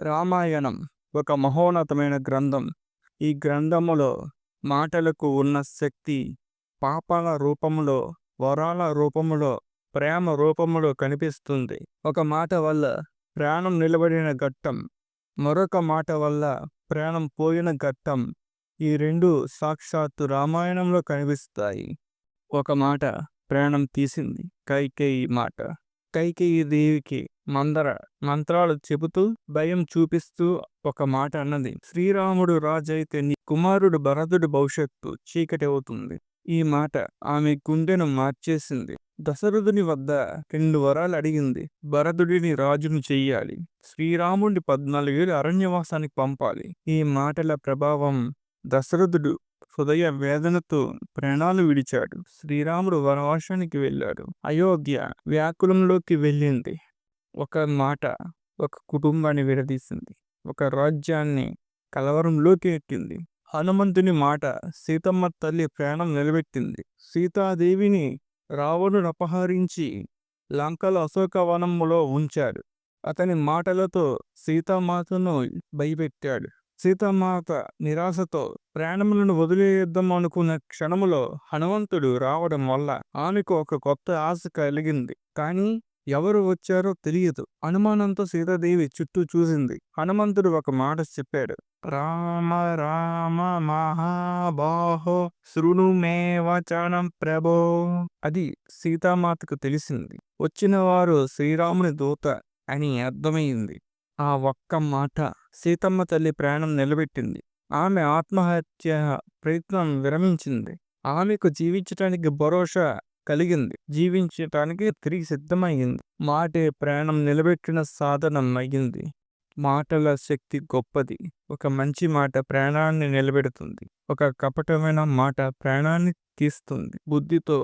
రామాయణం ఒక మహోన్నతమైన గ్రంథం. ఈ గ్రంథములో మాటలకు ఉన్న శక్తి పాపాల రూపములో వరాల రూపములో ప్రేమ రూపములో కనిపిస్తుంది. ఒక మాట వల్ల ప్రాణం నిలబడిన ఘట్టం మరొక మాట వల్ల ప్రాణం పోయిన ఘట్టం ఈ రెండు సాక్షాత్తు రామాయణంలో కనిపిస్తాయి. ఒక మాట ప్రాణం తీసింది కైకేయి మాట. కైకేయి దేవికి మందర మంత్రాలు చెబుతూ భయం చూపిస్తూ ఒక మాట అన్నది. శ్రీరాముడు రాజైతే నీ కుమారుడు భరతుడి భవిష్యత్తు చీకటి అవుతుంది. ఈ మాట ఆమె గుండెను మార్చేసింది. దశరథుని వద్ద రెండు వరాలు అడిగింది. భరతుడిని రాజును చెయ్యాలి. శ్రీరాముడిని పద్నాలుగేళ్ళు అరణ్యవాసానికి పంపాలి. ఈ మాటల ప్రభావం దశరథుడు హృదయ వేదనతో ప్రాణాలు విడిచాడు. శ్రీరాముడు వనవాసానికి వెళ్ళాడు. అయోధ్య వ్యాకులంలోకి వెళ్ళింది. ఒక మాట ఒక కుటుంబాన్ని విడదీసింది. ఒక రాజ్యాన్ని కలవరంలోకి ఎక్కింది. హనుమంతుని మాట సీతమ్మ తల్లి ప్రాణం నిలబెట్టింది. సీతాదేవిని రావణుడు అపహరించి లంకలు అశోకవనములో ఉంచాడు. అతని మాటలతో సీతామాతను భయపెట్టాడు. సీతామాత నిరాశతో ప్రాణములను వదిలేద్దాం అనుకున్న క్షణములో హనుమంతుడు రావడం వల్ల ఆమెకు ఒక కొత్త ఆశ కలిగింది. కానీ ఎవరు వచ్చారో తెలియదు. అనుమానంతో సీతాదేవి చుట్టూ చూసింది. హనుమంతుడు ఒక మాట చెప్పాడు. రామ రామ మహాబాహో శృణు మే వచనం ప్రభో అది సీతామాతకు తెలిసింది. వచ్చిన వారు శ్రీరాముని దూత అని అర్థమైంది ఆ ఒక్క మాట సీతమ్మ తల్లి ప్రాణం నిలబెట్టింది. ఆమె ఆత్మహత్య ప్రయత్నం విరమించింది. ఆమెకు జీవించటానికి భరోసా కలిగింది. జీవించటానికి తిరిగి సిద్ధమయ్యింది మాటే ప్రాణం నిలబెట్టిన సాధనం అయ్యింది మాటల శక్తి గొప్పది. ఒక మంచి మాట ప్రాణాన్ని నిలబెడుతుంది. ఒక కపటమైన మాట ప్రాణాన్ని తీస్తుంది. బుద్ధితో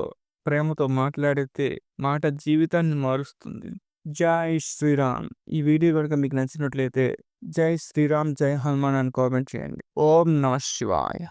ప్రేమతో మాట్లాడితే మాట జీవితాన్ని మారుస్తుంది. జై శ్రీరామ్. ఈ వీడియో కనుక మీకు నచ్చినట్లయితే జై శ్రీరామ్ జై హనుమాన్ అని కామెంట్ చేయండి. ఓం నమ శివాయ.